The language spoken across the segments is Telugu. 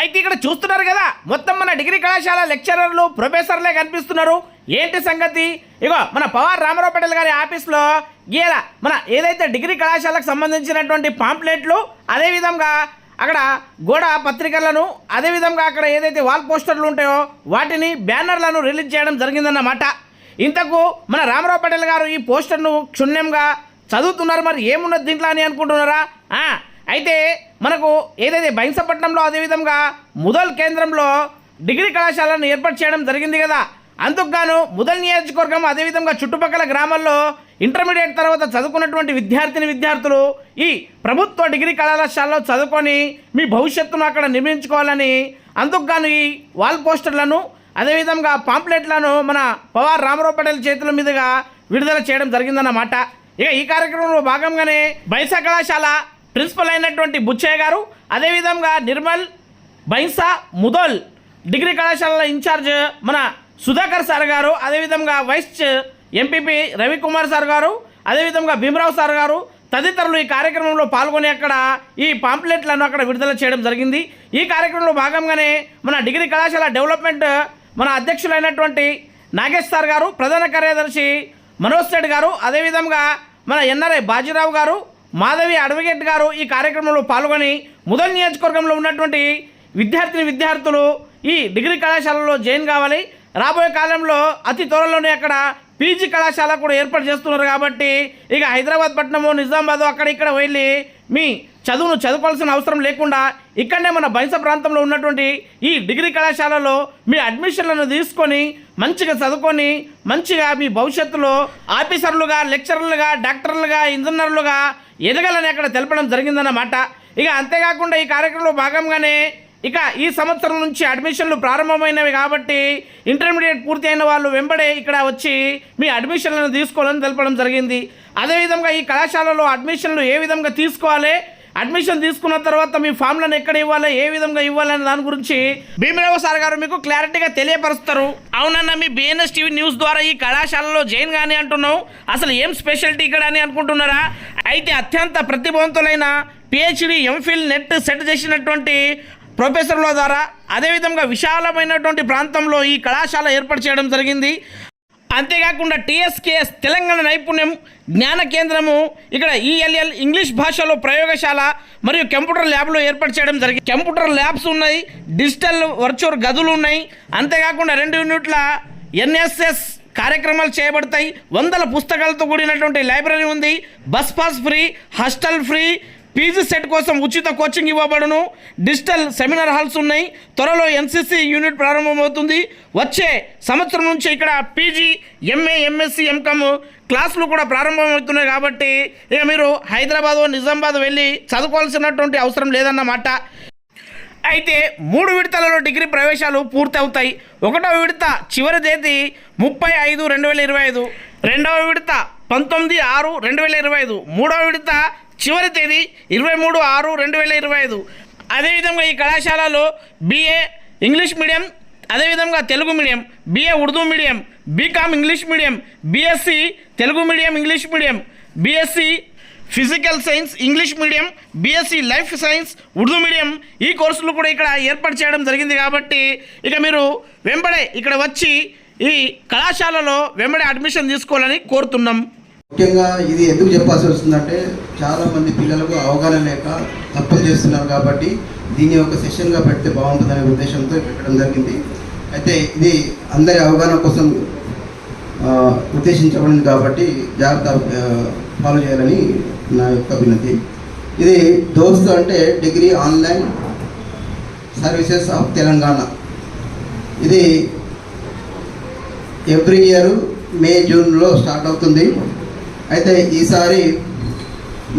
అయితే ఇక్కడ చూస్తున్నారు కదా మొత్తం మన డిగ్రీ కళాశాల లెక్చరర్లు ప్రొఫెసర్లే కనిపిస్తున్నారు. ఏంటి సంగతి? ఇగో మన పవార్ రామారావు పటేల్ గారి ఆఫీస్లో గీల మన ఏదైతే డిగ్రీ కళాశాలకు సంబంధించినటువంటి పాంప్లెట్లు అదేవిధంగా అక్కడ గోడ పత్రికలను అదేవిధంగా అక్కడ ఏదైతే వాల్ పోస్టర్లు ఉంటాయో వాటిని బ్యానర్లను రిలీజ్ చేయడం జరిగిందన్నమాట. ఇంతకు మన రామారావు పటేల్ గారు ఈ పోస్టర్ను క్షుణ్యంగా చదువుతున్నారు మరి ఏమున్నది దీంట్లో అని అనుకుంటున్నారా? అయితే మనకు ఏదైతే బైన్సపట్నంలో అదేవిధంగా ముదల్ కేంద్రంలో డిగ్రీ కళాశాలను ఏర్పాటు చేయడం జరిగింది కదా అందుకు గాను ముదల్ నియోజకవర్గం అదేవిధంగా చుట్టుపక్కల గ్రామాల్లో ఇంటర్మీడియట్ తర్వాత చదువుకున్నటువంటి విద్యార్థిని విద్యార్థులు ఈ ప్రభుత్వ డిగ్రీ కళాశాలలో చదువుకొని మీ భవిష్యత్తును అక్కడ నిర్మించుకోవాలని అందుకు గాను ఈ వాల్ పోస్టర్లను అదేవిధంగా పాంప్లెట్లను మన పవార్ రామారావు పటేల్ చేతుల మీదుగా విడుదల చేయడం జరిగిందన్నమాట. ఇక ఈ కార్యక్రమంలో భాగంగానే బైసా కళాశాల ప్రిన్సిపల్ అయినటువంటి బుచ్చయ్య గారు అదేవిధంగా నిర్మల్ బైసా ముదోల్ డిగ్రీ కళాశాల ఇన్ఛార్జ్ మన సుధాకర్ సార్ గారు అదేవిధంగా వైస్ ఎంపీపీ రవికుమార్ సార్ గారు అదేవిధంగా భీమరావు సార్ గారు తదితరులు ఈ కార్యక్రమంలో పాల్గొని అక్కడ ఈ పాంప్లెట్లను అక్కడ విడుదల చేయడం జరిగింది. ఈ కార్యక్రమంలో భాగంగానే మన డిగ్రీ కళాశాల డెవలప్మెంట్ మన అధ్యక్షులైనటువంటి నాగేష్ సార్ గారు ప్రధాన కార్యదర్శి మనోజ్ రెడ్డి గారు అదేవిధంగా మన ఎన్ఆర్ఐ బాజీరావు గారు మాధవి అడ్వకేట్ గారు ఈ కార్యక్రమంలో పాల్గొని ముదల్ నియోజకవర్గంలో ఉన్నటువంటి విద్యార్థిని విద్యార్థులు ఈ డిగ్రీ కళాశాలలో జాయిన్ కావాలి. రాబోయే కాలంలో అతి త్వరలోనే అక్కడ పీజీ కళాశాల కూడా ఏర్పాటు చేస్తున్నారు కాబట్టి ఇక హైదరాబాద్ పట్టణము నిజామాబాద్ అక్కడ ఇక్కడ వెళ్ళి మీ చదువును చదువుకోవాల్సిన అవసరం లేకుండా ఇక్కడనే మన బైస ప్రాంతంలో ఉన్నటువంటి ఈ డిగ్రీ కళాశాలలో మీ అడ్మిషన్లను తీసుకొని మంచిగా చదువుకొని మంచిగా మీ భవిష్యత్తులో ఆఫీసర్లుగా లెక్చరర్లుగా డాక్టర్లుగా ఇంజనీర్లుగా ఎదగాలని అక్కడ తెలపడం జరిగిందన్నమాట ఇక అంతేకాకుండా ఈ కార్యక్రమంలో భాగంగానే ఇక ఈ సంవత్సరం నుంచి అడ్మిషన్లు ప్రారంభమైనవి కాబట్టి ఇంటర్మీడియట్ పూర్తి అయిన వాళ్ళు వెంబడే ఇక్కడ వచ్చి మీ అడ్మిషన్లను తీసుకోవాలని తెలపడం జరిగింది. అదేవిధంగా ఈ కళాశాలలో అడ్మిషన్లు ఏ విధంగా తీసుకోవాలి అడ్మిషన్ తీసుకున్న తర్వాత మీ ఫామ్లను ఎక్కడ ఇవ్వాలి ఏ విధంగా ఇవ్వాలనే దాని గురించి భీమరావు సార్ గారు మీకు క్లారిటీగా తెలియపరుస్తారు. అవునన్న మీ బిఎన్ఎస్ టీవీ న్యూస్ ద్వారా ఈ కళాశాలలో జైన్ కానీ అంటున్నావు. అసలు ఏం స్పెషాలిటీ ఇక్కడ అని అనుకుంటున్నారా? అయితే అత్యంత ప్రతిభవంతులైన పిహెచ్డి ఎంఫిల్ నెట్ సెట్ చేసినటువంటి ప్రొఫెసర్ల ద్వారా అదేవిధంగా విశాలమైనటువంటి ప్రాంతంలో ఈ కళాశాల ఏర్పాటు చేయడం జరిగింది. అంతేకాకుండా టీఎస్కేఎస్ తెలంగాణ నైపుణ్యం జ్ఞాన కేంద్రము ఇక్కడ ఈఎల్ఎల్ ఇంగ్లీష్ భాషలో ప్రయోగశాల మరియు కంప్యూటర్ ల్యాబ్లు ఏర్పాటు చేయడం జరిగింది కంప్యూటర్ ల్యాబ్స్ ఉన్నాయి డిజిటల్ వర్చువల్ గదులు ఉన్నాయి అంతేకాకుండా రెండు యూనిట్ల ఎన్ఎస్ఎస్ కార్యక్రమాలు చేయబడతాయి వందల పుస్తకాలతో కూడినటువంటి లైబ్రరీ ఉంది bus pass free hostel free PG SET కోసం ఉచిత కోచింగ్ ఇవ్వబడును. డిజిటల్ సెమినార్ హాల్స్ ఉన్నాయి. త్వరలో ఎన్సీసీ యూనిట్ ప్రారంభమవుతుంది. వచ్చే సంవత్సరం నుంచి ఇక్కడ పీజీ ఎంఏ ఎంఎస్సి ఎంకమ్ క్లాసులు కూడా ప్రారంభమవుతున్నాయి కాబట్టి ఇక మీరు హైదరాబాద్ నిజామాబాద్ వెళ్ళి చదువుకోవాల్సినటువంటి అవసరం లేదన్నమాట అయితే మూడు విడతలలో డిగ్రీ ప్రవేశాలు పూర్తవుతాయి. ఒకటవ విడత చివరి తేదీ ముప్పై ఐదు రెండు వేల ఇరవై ఐదు. రెండవ విడత పంతొమ్మిది ఆరు రెండు వేల ఇరవై ఐదు. మూడవ విడత చివరి తేదీ ఇరవై మూడు ఆరు రెండు వేల ఇరవై ఐదు. అదేవిధంగా ఈ కళాశాలలో బీఏ ఇంగ్లీష్ మీడియం అదేవిధంగా Telugu medium BA Urdu medium BCom English medium BSc Telugu medium English medium BSc physical science English medium BSc life science Urdu medium ఈ కోర్సులు కూడా ఇక్కడ ఏర్పాటు చేయడం జరిగింది కాబట్టి ఇక మీరు వెంబడే ఇక్కడ వచ్చి ఈ కళాశాలలో వెంబడే అడ్మిషన్ తీసుకోవాలని కోరుతున్నాం. ముఖ్యంగా ఇది ఎందుకు చెప్పాల్సి వస్తుందంటే చాలామంది పిల్లలకు అవగాహన లేక తప్పులు చేస్తున్నారు కాబట్టి దీన్ని ఒక సెషన్గా పెడితే బాగుంటుందనే ఉద్దేశంతో పెట్టడం జరిగింది. అయితే ఇది అందరి అవగాహన కోసం ఉద్దేశించబడింది కాబట్టి జాగ్రత్త ఫాలో చేయాలని నా యొక్క వినతి. ఇది దోస్త్ అంటే degree online services of Telangana. ఇది ఎవ్రీ ఇయర్ మే జూన్లో స్టార్ట్ అవుతుంది. అయితే ఈసారి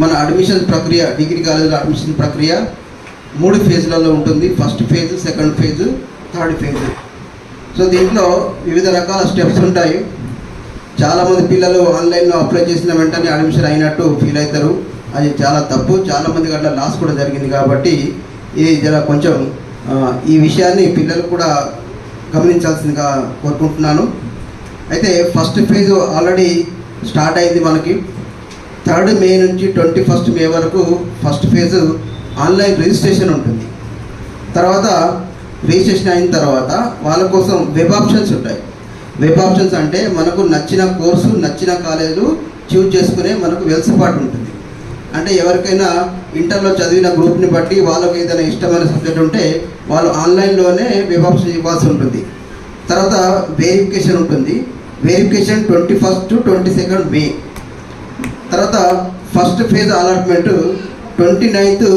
మన అడ్మిషన్ ప్రక్రియ డిగ్రీ కాలేజీలో అడ్మిషన్ ప్రక్రియ మూడు ఫేజ్లలో ఉంటుంది. First phase second phase third phase so దీంట్లో వివిధ రకాల స్టెప్స్ ఉంటాయి. చాలామంది పిల్లలు ఆన్లైన్లో అప్లై చేసిన వెంటనే అడ్మిషన్ అయినట్టు ఫీల్ అవుతారు. అది చాలా తప్పు. చాలామంది గట్ల లాస్ కూడా జరిగింది కాబట్టి ఇది జర కొంచెం ఈ విషయాన్ని పిల్లలు కూడా గమనించాల్సిందిగా కోరుకుంటున్నాను. అయితే ఫస్ట్ ఫేజ్ ఆల్రెడీ స్టార్ట్ అయింది మనకి. థర్డ్ మే నుంచి ట్వంటీ ఫస్ట్ మే వరకు ఫస్ట్ ఫేజ్ ఆన్లైన్ రిజిస్ట్రేషన్ ఉంటుంది. తర్వాత రిజిస్ట్రేషన్ అయిన తర్వాత వాళ్ళ కోసం వెబ్ ఆప్షన్స్ ఉంటాయి. వెబ్ ఆప్షన్స్ అంటే మనకు నచ్చిన కోర్సు నచ్చిన కాలేజీలు చూజ్ చేసుకునే మనకు వెలుసుబాటు ఉంటుంది. అంటే ఎవరికైనా ఇంటర్లో చదివిన గ్రూప్ని బట్టి వాళ్ళకి ఏదైనా ఇష్టమైన సబ్జెక్ట్ ఉంటే వాళ్ళు ఆన్లైన్లోనే వెబ్ ఆప్షన్ ఇవ్వాల్సి ఉంటుంది. తర్వాత వెరిఫికేషన్ ఉంటుంది. Verification twenty first to twenty second May తర్వాత first phase allotment twenty ninth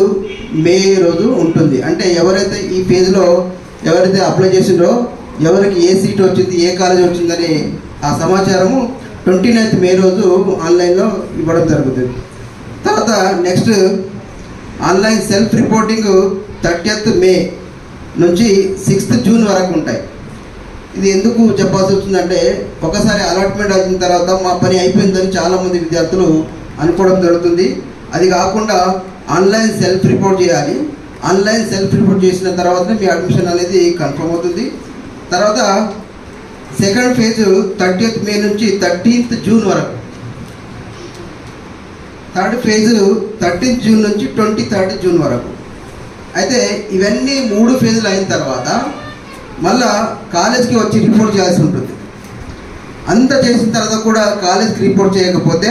May రోజు ఉంటుంది. అంటే ఎవరైతే ఈ ఫేజ్లో ఎవరైతే అప్లై చేసిందో ఎవరికి ఏ సీట్ వచ్చింది ఏ కాలేజ్ వచ్చిందని ఆ సమాచారము ట్వంటీ నైన్త్ మే రోజు ఆన్లైన్లో ఇవ్వడం జరుగుతుంది. తర్వాత next online self reporting thirtieth May నుంచి సిక్స్త్ జూన్ వరకు ఉంటాయి. ఇది ఎందుకు చెప్పాల్సి వచ్చిందంటే ఒకసారి అలాట్మెంట్ అయిన తర్వాత మా పని అయిపోయిందని చాలామంది విద్యార్థులు అనుకోవడం జరుగుతుంది. అది కాకుండా ఆన్లైన్ సెల్ఫ్ రిపోర్ట్ చేయాలి. ఆన్లైన్ సెల్ఫ్ రిపోర్ట్ చేసిన తర్వాత మీ అడ్మిషన్ అనేది కన్ఫర్మ్ అవుతుంది. తర్వాత సెకండ్ ఫేజ్ థర్టీత్ మే నుంచి థర్టీన్త్ జూన్ వరకు. థర్డ్ ఫేజ్ థర్టీన్త్ జూన్ నుంచి ట్వంటీ థర్డ్ జూన్ వరకు. అయితే ఇవన్నీ మూడు ఫేజులు అయిన తర్వాత మళ్ళా కాలేజ్కి వచ్చి రిపోర్ట్ చేయాల్సి ఉంటుంది. అంత చేసిన తర్వాత కూడా కాలేజ్కి రిపోర్ట్ చేయకపోతే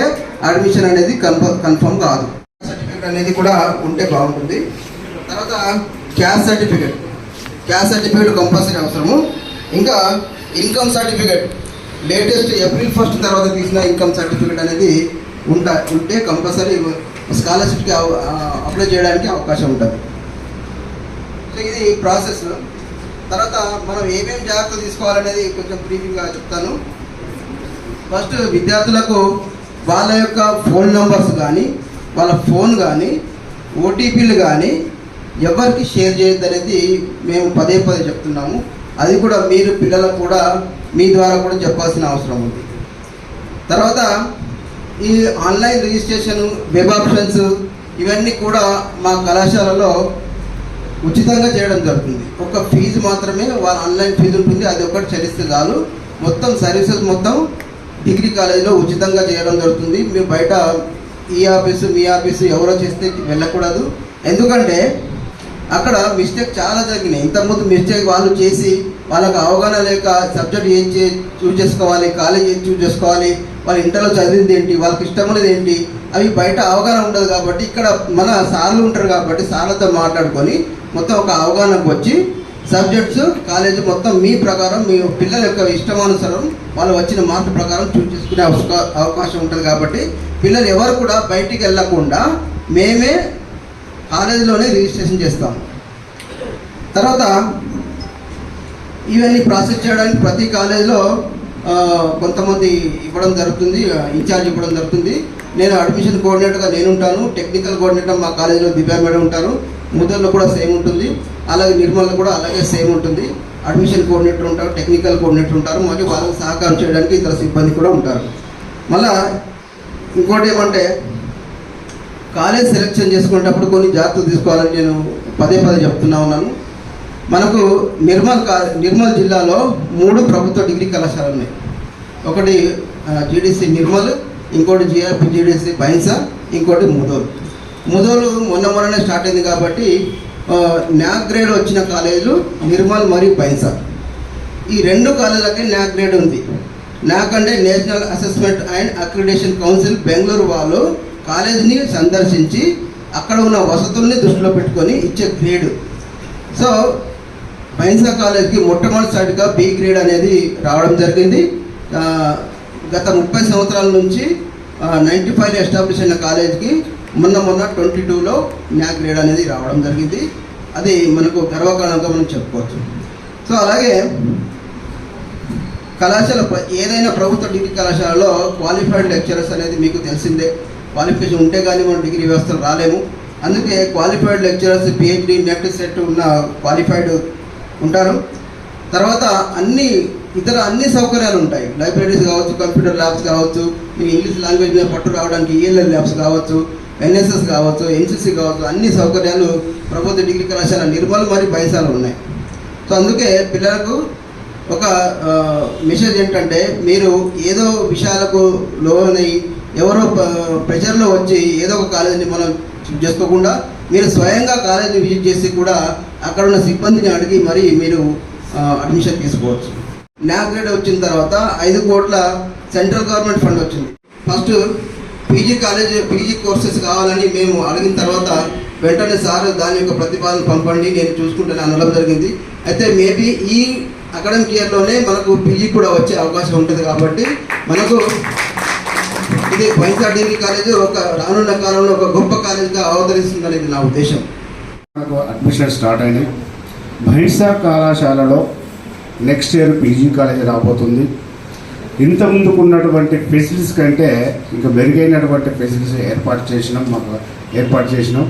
అడ్మిషన్ అనేది కన్ఫర్మ్ కన్ఫర్మ్ కాదు. సర్టిఫికేట్ అనేది కూడా ఉంటే బాగుంటుంది. తర్వాత caste certificate. Caste certificate compulsory అవసరము. ఇంకా income certificate. Latest April first తర్వాత తీసిన ఇన్కమ్ సర్టిఫికేట్ అనేది ఉంటా ఉంటే కంపల్సరీ స్కాలర్షిప్కి అప్లై చేయడానికి అవకాశం ఉంటుంది. సో ఇది ప్రాసెస్. తర్వాత మనం ఏమేమి జాగ్రత్త తీసుకోవాలనేది కొంచెం బ్రీఫింగ్గా చెప్తాను. ఫస్ట్ విద్యార్థులకు వాళ్ళ యొక్క ఫోన్ నంబర్స్ కానీ వాళ్ళ ఫోన్ కానీ ఓటీపీలు కానీ ఎవరికి షేర్ చేయొద్దు అనేది మేము పదే పదే చెప్తున్నాము. అది కూడా మీరు పిల్లలకు కూడా మీ ద్వారా కూడా చెప్పాల్సిన అవసరం ఉంది. తర్వాత ఈ ఆన్లైన్ రిజిస్ట్రేషన్ వెబ్ ఆప్షన్స్ ఇవన్నీ కూడా మా కళాశాలలో ఉచితంగా చేయడం జరుగుతుంది. ఒక ఫీజు మాత్రమే వాళ్ళ ఆన్లైన్ ఫీజు ఉంటుంది. అది ఒకటి చెల్లిస్తే చాలు. మొత్తం సర్వీసెస్ మొత్తం డిగ్రీ కాలేజీలో ఉచితంగా చేయడం జరుగుతుంది. మీరు బయట ఈ ఆఫీసు మీ ఆఫీసు ఎవరో చేస్తే వెళ్ళకూడదు. ఎందుకంటే అక్కడ మిస్టేక్ చాలా జరిగినాయి. ఇంతకుముందు మిస్టేక్ వాళ్ళు చేసి వాళ్ళకి అవగాహన లేక సబ్జెక్ట్ ఏం చే చూజ్ చేసుకోవాలి కాలేజ్ ఏం చూజ్ చేసుకోవాలి వాళ్ళ ఇంటర్లో చదివింది ఏంటి వాళ్ళకి ఇష్టమైనది ఏంటి అవి బయట అవగాహన ఉండదు కాబట్టి ఇక్కడ మన సార్లు ఉంటారు కాబట్టి సార్లతో మాట్లాడుకొని మొత్తం ఒక అవగాహనకు వచ్చి సబ్జెక్ట్స్ కాలేజ్ మొత్తం మీ ప్రకారం మీ పిల్లల యొక్క ఇష్టమానుసారం వాళ్ళు వచ్చిన మార్పు ప్రకారం చూస్ చేసుకునే అవకాశం ఉంటుంది కాబట్టి పిల్లలు ఎవరు కూడా బయటికి వెళ్ళకుండా మేమే కాలేజీలోనే రిజిస్ట్రేషన్ చేస్తాం. తర్వాత ఇవన్నీ ప్రాసెస్ చేయడానికి ప్రతి కాలేజీలో కొంతమంది ఇవ్వడం జరుగుతుంది ఇన్ఛార్జ్ ఇవ్వడం జరుగుతుంది. నేను అడ్మిషన్ కోఆర్డినేటర్గా నేను ఉంటాను టెక్నికల్ కోఆర్డినేటర్ మా కాలేజీలో దివ్యా మేడం ఉంటారు. ముద్దర్లో కూడా సేమ్ ఉంటుంది. అలాగే నిర్మల్లో కూడా అలాగే సేమ్ ఉంటుంది. అడ్మిషన్ కోఆర్డినేటర్ ఉంటారు టెక్నికల్ కోఆర్డినేటర్ ఉంటారు మరియు వాళ్ళకి సహకారం చేయడానికి ఇతర సిబ్బంది కూడా ఉంటారు. మళ్ళా ఇంకోటి ఏమంటే కాలేజ్ సెలెక్షన్ చేసుకునేటప్పుడు కొన్ని జాగ్రత్తలు తీసుకోవాలని నేను పదే పదే చెప్తున్నా ఉన్నాను. మనకు నిర్మల్ కా నిర్మల్ జిల్లాలో మూడు ప్రభుత్వ డిగ్రీ కళాశాలలు ఉన్నాయి. ఒకటి జీడీసీ నిర్మల్ ఇంకోటి జిఆర్పి జీడీసీ బైన్సా ఇంకోటి ముదోలు ముదోలు మొన్న మొన్ననే స్టార్ట్ అయింది కాబట్టి న్యాక్ గ్రేడ్ వచ్చిన కాలేజీలు నిర్మల్ మరియు బైన్సా. ఈ రెండు కాలేజీలకే న్యాక్ గ్రేడ్ ఉంది. న్యాక్ అంటే national assessment and accreditation council Bengaluru వాళ్ళు కాలేజీని సందర్శించి అక్కడ ఉన్న వసతుల్ని దృష్టిలో పెట్టుకొని ఇచ్చే గ్రేడ్. సో బైన్సా కాలేజ్కి మొట్టమొదటిసారిగా బి గ్రేడ్ అనేది రావడం జరిగింది. గత ముప్పై సంవత్సరాల నుంచి నైంటీ ఫైవ్ ఎస్టాబ్లిష్ అయిన కాలేజ్కి మొన్న మొన్న ట్వంటీ టూలో న్యాక్ గ్రేడ్ అనేది రావడం జరిగింది. అది మనకు గర్వకారణంగా మనం చెప్పుకోవచ్చు. సో అలాగే కళాశాల ఏదైనా ప్రభుత్వ డిగ్రీ కళాశాలలో క్వాలిఫైడ్ లెక్చరర్స్ అనేది మీకు తెలిసిందే. క్వాలిఫికేషన్ ఉంటే కానీ మనం డిగ్రీ వ్యవస్థలు రాలేము. అందుకే qualified lecturers PhD NET SET ఉన్న క్వాలిఫైడ్ ఉంటారు. తర్వాత అన్ని ఇతర అన్ని సౌకర్యాలు ఉంటాయి. లైబ్రరీస్ కావచ్చు కంప్యూటర్ ల్యాబ్స్ కావచ్చు మీకు ఇంగ్లీష్ లాంగ్వేజ్ మీద పట్టు రావడానికి ఈఎల్ఎల్ ల్యాబ్స్ కావచ్చు ఎన్ఎస్ఎస్ కావచ్చు ఎన్సిసి కావచ్చు అన్ని సౌకర్యాలు ప్రభుత్వ డిగ్రీ కళాశాల నిర్మల్ మరియు బైసాలు ఉన్నాయి. సో అందుకే పిల్లలకు ఒక మెసేజ్ ఏంటంటే మీరు ఏదో విషయాలకు లోనై ఎవరో ప్రెషర్లో వచ్చి ఏదో ఒక కాలేజీని మనం చేసుకోకుండా మీరు స్వయంగా కాలేజీని విజిట్ చేసి కూడా అక్కడ ఉన్న సిబ్బందిని అడిగి మరి మీరు అడ్మిషన్ తీసుకోవచ్చు. న్యాక్ గ్రేడ్ వచ్చిన తర్వాత ఐదు కోట్ల సెంట్రల్ గవర్నమెంట్ ఫండ్ వచ్చింది. First PG college PG courses కావాలని మేము అడిగిన తర్వాత వెంటనే సార్ దాని యొక్క ప్రతిపాదన పంపండి నేను చూసుకుంటాను అనడం జరిగింది. అయితే మేబీ ఈ అకాడమిక్ ఇయర్లోనే మనకు పీజీ కూడా వచ్చే అవకాశం ఉంటుంది కాబట్టి మనకు ఇది వైఎస్ఆర్ డిగ్రీ కాలేజ్ ఒక రానున్న కాలంలో ఒక గొప్ప కాలేజ్గా అవతరిస్తుందనేది నా ఉద్దేశం. మనకు అడ్మిషన్ స్టార్ట్ అయినాయి. బహిర్సా కళాశాలలో నెక్స్ట్ ఇయర్ పీజీ కాలేజ్ రాబోతుంది. ఇంతకుముందుకు ఉన్నటువంటి ఫెసిలిటీస్ కంటే ఇంకా మెరుగైనటువంటి ఫెసిలిటీస్ ఏర్పాటు చేసినాం మాకు ఏర్పాటు చేసినాం.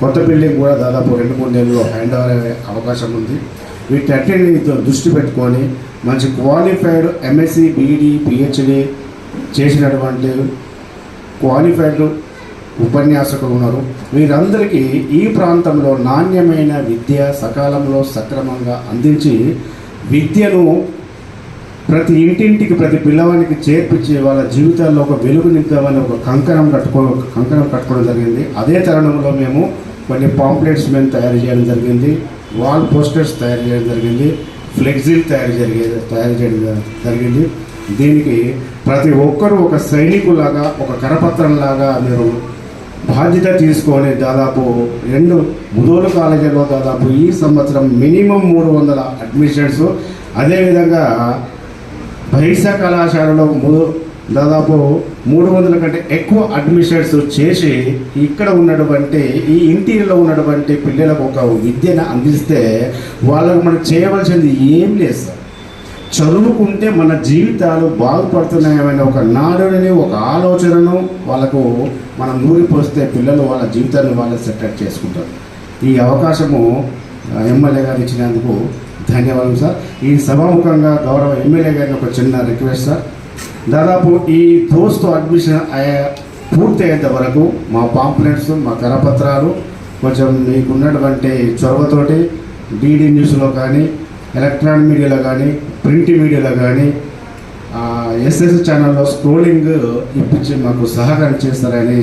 కొత్త బిల్డింగ్ కూడా దాదాపు రెండు మూడు నెలల్లో హ్యాండ్ ఓవర్ అయ్యే అవకాశం ఉంది. వీటన్నిటిని దృష్టి పెట్టుకొని మంచి క్వాలిఫైడ్ ఎంఎస్సి బీఈడి పిహెచ్డి చేసినటువంటి క్వాలిఫైడ్ ఉపన్యాసకులు ఉన్నారు. వీరందరికీ ఈ ప్రాంతంలో నాణ్యమైన విద్య సకాలంలో సక్రమంగా అందించి విద్యను ప్రతి ఇంటింటికి ప్రతి పిల్లవానికి చేర్పించి వాళ్ళ జీవితాల్లో ఒక వెలుగు నింపామని ఒక కంకణం కట్టుకో కంకణం కట్టుకోవడం జరిగింది. అదే తరుణంలో మేము కొన్ని పాంప్లెట్స్ మేము తయారు చేయడం జరిగింది. వాల్ పోస్టర్స్ తయారు చేయడం జరిగింది. ఫ్లెక్సీలు తయారు జరిగే తయారు చేయడం జరిగింది. దీనికి ప్రతి ఒక్కరూ ఒక సైనికులాగా ఒక కరపత్రంలాగా మీరు బాధ్యత తీసుకొని దాదాపు రెండు ముదోలు కాలేజీలో దాదాపు ఈ సంవత్సరం మినిమం మూడు వందల అడ్మిషన్స్. అదేవిధంగా బహిర్స కళాశాలలో మూడు దాదాపు మూడు వందల కంటే ఎక్కువ అడ్మిషన్స్ చేసి ఇక్కడ ఉన్నటువంటి ఈ ఇంటీరియర్లో ఉన్నటువంటి పిల్లలకు ఒక విద్యను అందిస్తే వాళ్ళకు మనం చేయవలసింది ఏం లేదు సార్. చదువుకుంటే మన జీవితాలు బాగుపడుతున్నాయనే ఒక నాడుని ఒక ఆలోచనను వాళ్ళకు మనం నూరిపోస్తే పిల్లలు వాళ్ళ జీవితాన్ని వాళ్ళు సెటప్ చేసుకుంటారు. ఈ అవకాశము ఎమ్మెల్యే గారు ఇచ్చినందుకు ధన్యవాదాలు సార్. ఈ సభాముఖంగా గౌరవ ఎమ్మెల్యే గారిని ఒక చిన్న రిక్వెస్ట్ సార్. దాదాపు ఈ దోస్తు అడ్మిషన్ అయ్యే పూర్తయ్యేంత వరకు మా పాంప్లెట్స్ మా కరపత్రాలు కొంచెం మీకున్నటువంటి చొరవతోటి డీడీ న్యూస్లో కానీ ఎలక్ట్రానిక్ మీడియాలో కానీ ప్రింట్ మీడియాలో కానీ ఎస్ఎస్ ఛానల్లో స్క్రోలింగ్ ఇప్పించి మాకు సహకారం చేస్తారని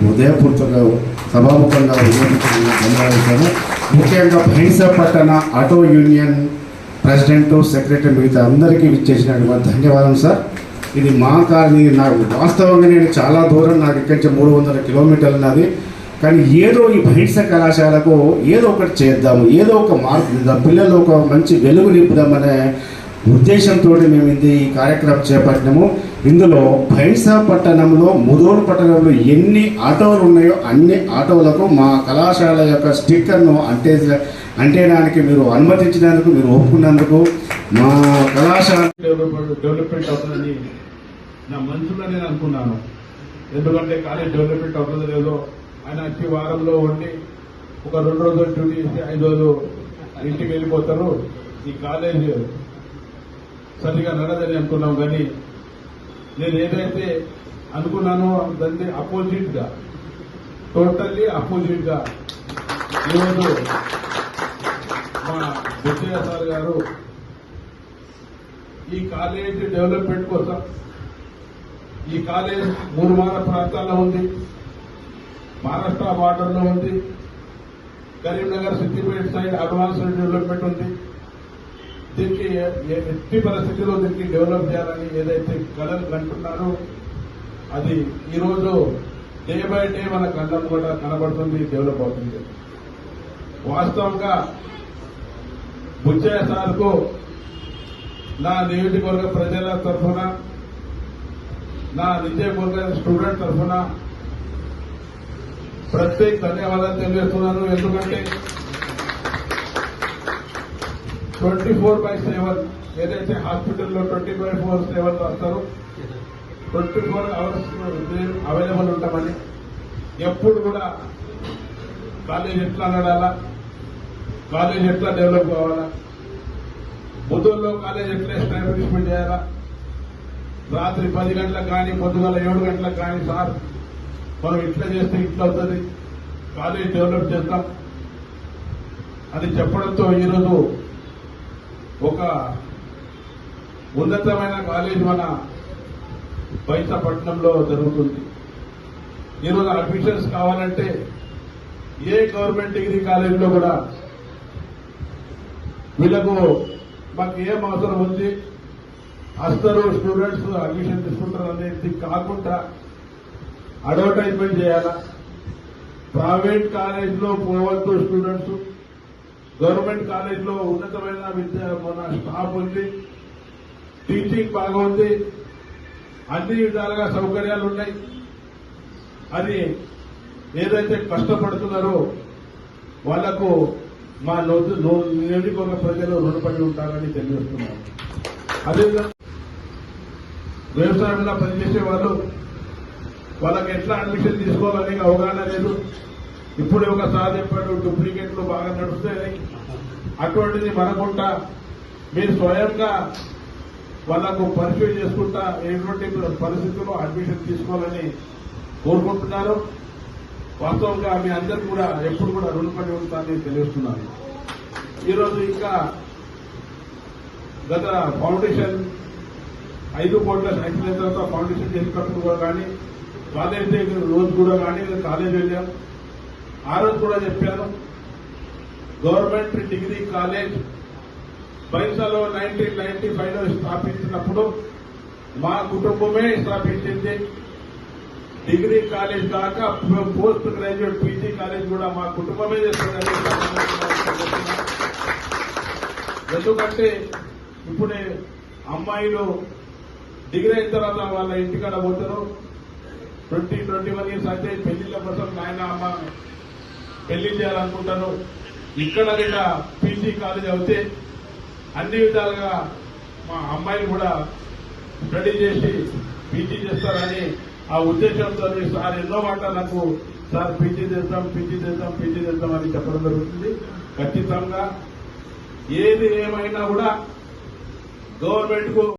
హృదయపూర్వకంగా సభాముఖంగా ఉద్యోగించిన ధన్యవాదాలు ముఖ్యంగా బహింస పట్టణ ఆటో యూనియన్ ప్రెసిడెంట్ సెక్రటరీ మిగతా అందరికీ ఇచ్చేసినటువంటి ధన్యవాదం సార్. ఇది మా కారణి నాకు వాస్తవంగా నేను చాలా దూరం నాకు ఇక్కడి నుంచి మూడు వందల కిలోమీటర్లు ఉన్నది. కానీ ఏదో ఈ బహిర్స కళాశాలకు ఏదో ఒకటి చేద్దాము ఏదో ఒక మార్పు ఇద్దాం పిల్లలు ఒక మంచి వెలుగు నింపుదామనే ఉద్దేశంతో మేము ఇది ఈ కార్యక్రమం చేపట్టినాము. ఇందులో భైంసా పట్టణంలో ముదోడు పట్టణంలో ఎన్ని ఆటోలు ఉన్నాయో అన్ని ఆటోలకు మా కళాశాల యొక్క స్టిక్కర్ను అంటే అంటేయడానికి మీరు అనుమతించినందుకు మీరు ఒప్పుకున్నందుకు మా కళాశాల డెవలప్మెంట్ అవుతుందని నా మనసులో నేను అనుకున్నాను. ఎందుకంటే కాలేజ్ డెవలప్మెంట్ అవుతుందో లేదో ఆయన వచ్చి వారంలో ఉండి ఒక రెండు రోజులు డ్యూటీ చేసి ఐదు రోజులు ఇంటికి వెళ్ళిపోతారు. ఈ కాలేజ్ సరిగా నడదని అనుకున్నాం కానీ నేను ఏదైతే అనుకున్నానో దాన్ని అపోజిట్గా టోటల్లీ అపోజిట్గా ఈరోజు మా బుచ్చయ్య సార్ గారు ఈ కాలేజ్ డెవలప్మెంట్ కోసం ఈ కాలేజ్ మూడుమాల ప్రాంతాల్లో ఉంది మహారాష్ట్ర బార్డర్లో ఉంది Karimnagar Siddipet side advanced development ఉంది. దీనికి ఎట్టి పరిస్థితిలో దీనికి డెవలప్ చేయాలని ఏదైతే కళలు కంటున్నారో అది ఈరోజు డే బై డే మన కళ్ళం కూడా కనబడుతుంది డెవలప్ అవుతుంది. వాస్తవంగా బుచ్చయ్య సార్కు నా నియోజకవర్గ ప్రజల తరఫున నా నియోజకవర్గ స్టూడెంట్ తరఫున ప్రత్యేక ధన్యవాదాలు తెలియజేస్తున్నాను. ఎందుకంటే ట్వంటీ ఫోర్ బై సెవెన్ ఏదైతే హాస్పిటల్లో ట్వంటీ బై ఫోర్ సెవెన్ వస్తారో ట్వంటీ ఫోర్ అవర్స్ అవైలబుల్ ఉంటామని. ఎప్పుడు కూడా కాలేజ్ ఎట్లా నడాలా కాలేజ్ ఎట్లా డెవలప్ కావాలా? బుద్ధుల్లో కాలేజ్ ఎట్లా ఎస్టాబ్లిష్మెంట్ చేయాలా? రాత్రి పది గంటలకు కానీ పొద్దుగల ఏడు గంటలకు కానీ సార్ మనం ఇట్లా చేస్తే ఇట్లా అవుతుంది. కాలేజ్ డెవలప్ చేస్తాం అది చెప్పడంతో ఈరోజు ఒక ఉన్నతమైన కాలేజ్ మన బైసపట్నంలో జరుగుతుంది. ఈరోజు అడ్మిషన్స్ కావాలంటే ఏ గవర్నమెంట్ డిగ్రీ కాలేజీలో కూడా వీళ్ళకు మాకు ఏం అవసరం ఉంది? అస్తరు స్టూడెంట్స్ అడ్మిషన్ తీసుకుంటారు అనేది కాకుండా అడ్వర్టైజ్మెంట్ చేయాలా? ప్రైవేట్ కాలేజీలో పోవద్దు స్టూడెంట్స్. గవర్నమెంట్ కాలేజీలో ఉన్నతమైన విద్య మన స్టాఫ్ ఉంది టీచింగ్ బాగా ఉంది అన్ని విధాలుగా సౌకర్యాలు ఉన్నాయి. అది ఏదైతే కష్టపడుతున్నారో వాళ్ళకు మా నొద్దు- నియోజకవర్గ ప్రజలు రుణపడి ఉంటారని తెలియజేస్తున్నారు. అదేవిధంగా వ్యవసాయంలో పనిచేసే వాళ్ళు వాళ్ళకి ఎట్లా అడ్మిషన్ తీసుకోవాలనే అవగాహన లేదు. ఇప్పుడు ఒక సార్ చెప్పాడు డూప్లికేట్లు బాగా నడుస్తాయి అటువంటిది మనకుంటా. మీరు స్వయంగా వాళ్ళకు పరిచయం చేసుకుంటా ఎటువంటి పరిస్థితుల్లో అడ్మిషన్ తీసుకోవాలని కోరుకుంటున్నారు వాస్తవంగా మీ అందరూ కూడా ఎప్పుడు కూడా రుణపడి ఉంటారని తెలియజేస్తున్నాను. ఈరోజు ఇంకా గత ఫౌండేషన్ ఐదు కోట్ల శాంక్షన్ అయిన తర్వాత ఫౌండేషన్ చేసినప్పుడు కూడా కానీ కాలేజ్ రోజు కూడా కానీ కాలేజ్ వెళ్ళాం. ఆ రోజు కూడా చెప్పాను. గవర్నమెంట్ డిగ్రీ కాలేజ్ బైసలో నైన్టీన్ నైన్టీ ఫైవ్లో స్థాపించినప్పుడు మా కుటుంబమే స్థాపించింది. డిగ్రీ కాలేజ్ కాక పోస్ట్ గ్రాడ్యుయేట్ పీజీ కాలేజ్ కూడా మా కుటుంబమే చేస్తుందని ఎందుకంటే ఇప్పుడే అమ్మాయిలు డిగ్రీ అయిన తర్వాత వాళ్ళ ఇంటికాడ పోతారు. ట్వంటీ ట్వంటీ వన్ ఇయర్స్ అయితే పెళ్ళిళ్ళ కోసం నాయన అమ్మ పెళ్ళి చేయాలనుకుంటారు ఇక్కడ గిట్ట పీజీ కాలేజ్ అవుతే అన్ని విధాలుగా మా అమ్మాయిని కూడా స్టడీ చేసి పీజీ చేస్తారని ఆ ఉద్దేశంతో సార్ ఎన్నో మాట నాకు సార్ పీజీ చేస్తాం పీజీ చేస్తాం పీజీ చేస్తాం అని చెప్పడం జరుగుతుంది. ఖచ్చితంగా ఏది ఏమైనా కూడా గవర్నమెంట్కు